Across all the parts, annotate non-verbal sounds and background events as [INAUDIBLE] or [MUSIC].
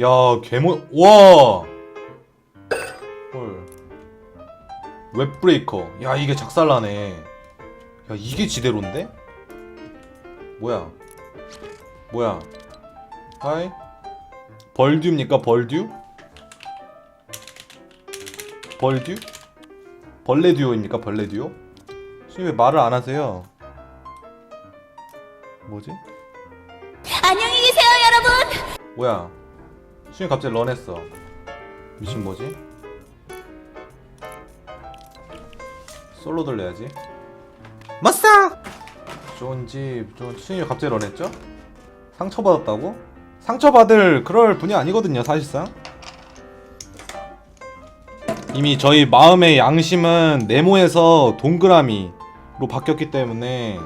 야, 개모, 와! 헐. 웹브레이커. 야, 이게 작살나네. 야, 이게 지대로인데? 뭐야? 뭐야? 하이? 벌듀입니까, 벌듀? 벌듀? 벌레 듀오입니까, 벌레 듀오? 선생님 왜 말을 안 하세요? 뭐지? 안녕히 계세요, 여러분. 뭐야? 수영이 갑자기 런했어. 미친 뭐지? 솔로 돌려야지. 마싸! 좋은지, 좋은 수영이 갑자기 런했죠? 상처받았다고? 상처받을 그럴 분이 아니거든요, 사실상. 이미 저희 마음의 양심은 네모에서 동그라미로 바뀌었기 때문에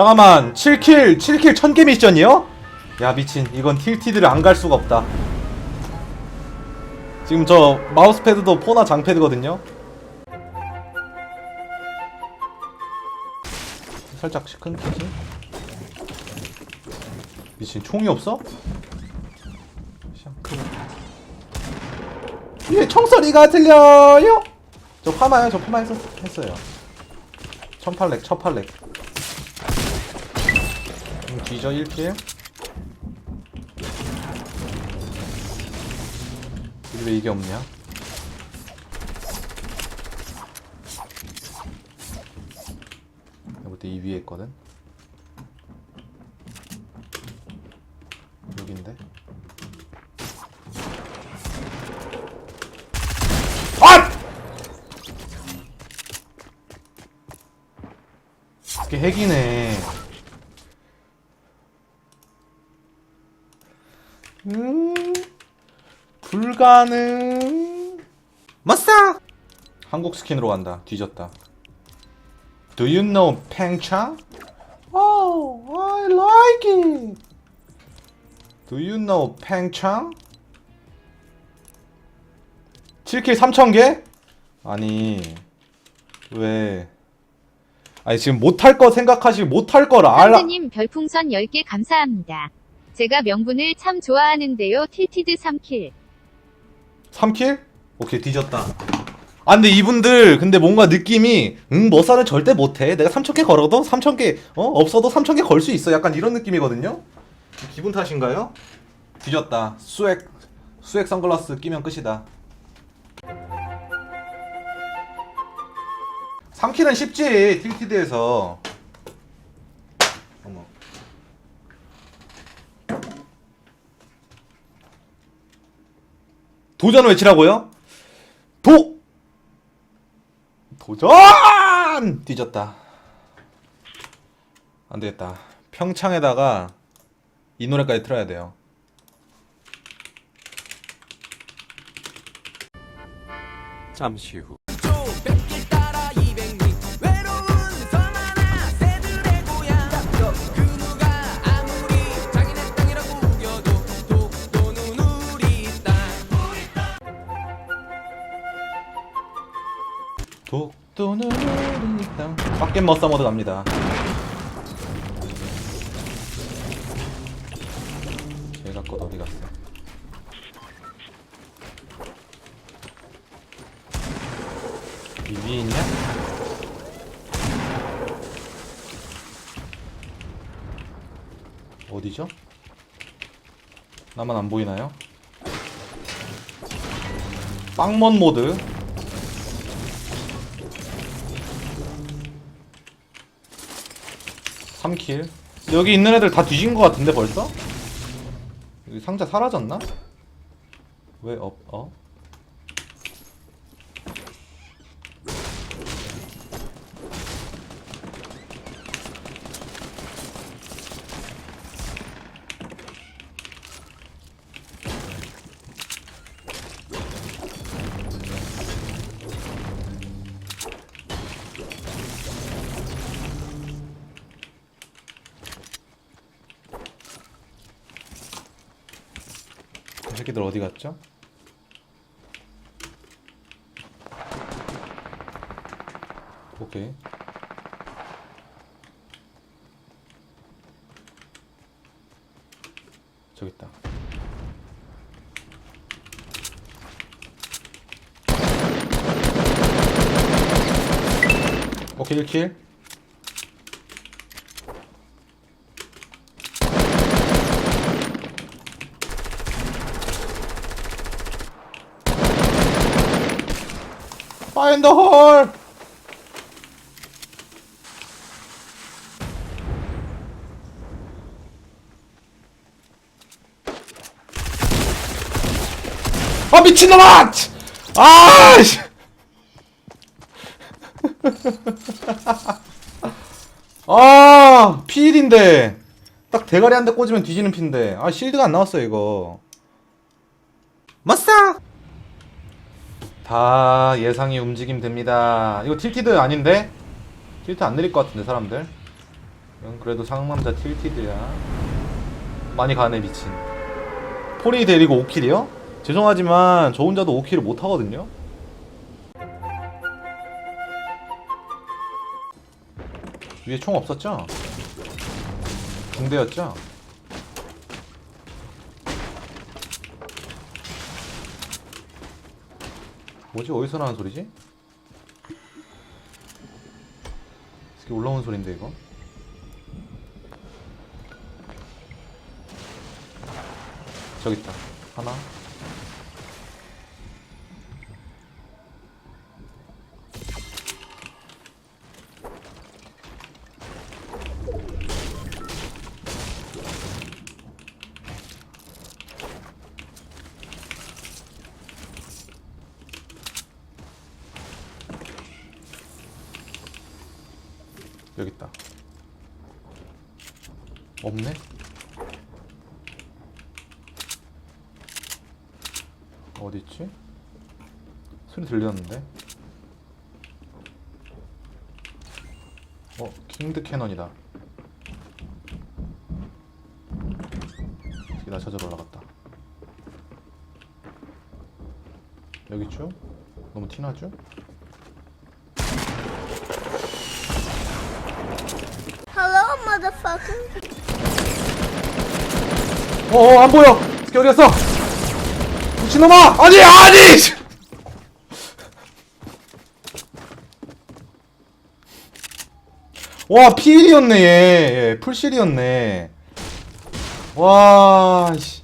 잠깐만 7킬 7킬 1000개 미션이요? 야 미친. 이건 틸티드를 안 갈 수가 없다. 지금 저 마우스패드도 포나 장패드거든요? 살짝 시큰 키지? 미친 총이 없어? 이게 총소리가 들려요? 저 파마요? 저 파마 했었, 했어요. 천팔렉 천팔렉 음, 뒤져 1킬 왜 이게 없냐? 내가 볼때 이 위에 있거든? 여긴데? 아! 이게 핵이네 음, 불가능. 마싸! 한국 스킨으로 간다. 뒤졌다. Do you know 팽창? Oh, I like it. Do you know 팽창? 7킬 3,000개? 아니, 왜. 아니, 지금 못할 거 생각하시, 못할 걸 알아. 선생님 별풍선 10개 감사합니다. 제가 명분을 참 좋아하는데요. 틸티드 3킬. 3킬? 오케이 뒤졌다 아 근데 이분들 근데 뭔가 느낌이 응 머사는 절대 못해 내가 3천개 걸어도 3천개 어 없어도 3천개 걸 수 있어 약간 이런 느낌이거든요 기분 탓인가요? 뒤졌다 수액 수액 선글라스 끼면 끝이다 3킬은 쉽지 틸티드에서 도전 외치라고요? 도! 도전! 뒤졌다. 안 되겠다. 평창에다가 이 노래까지 틀어야 돼요. 잠시 후. 독도는 땅 빡겜 머싸 모드 갑니다 제가 것 어디 갔어 이 위에 있냐? 어디죠? 나만 안 보이나요? 빵먼 모드 3킬 여기 있는 애들 다 뒤진 것 같은데 벌써? 여기 상자 사라졌나? 왜 어? 어? 새끼들 어디 갔죠? 오케이 저기 있다. 오케이 1킬. 파인더 홀. 아 미친놈아! 아! 씨. [LAUGHS] 아 피일인데 딱 대가리 한 대 꽂으면 뒤지는 핀데 아 실드가 안 나왔어 이거 맞싸 다 예상이 움직임 됩니다 이거 틸티드 아닌데 틸트 안 내릴 것 같은데 사람들 그래도 상남자 틸티드야 많이 가네 미친 포리 데리고 5킬이요? 죄송하지만 저 혼자도 5킬을 못 하거든요 위에 총 없었죠? 붕대였죠? 뭐지? 어디서 나는 소리지? 이게 올라오는 소린데 이거? 저기 있다 하나 여기 있다 없네? 어디 있지? 소리 들렸는데? 어, 킹드 캐넌이다. 나 찾으러 올라갔다. 여기 있죠? 너무 티나죠? Motherfucker. 어, 어, 안 보여! 어디 갔어? 미친놈아! 아니, 아니! [LAUGHS] 와, 피일이었네, 얘. 예, 풀실이었네. 와, 씨.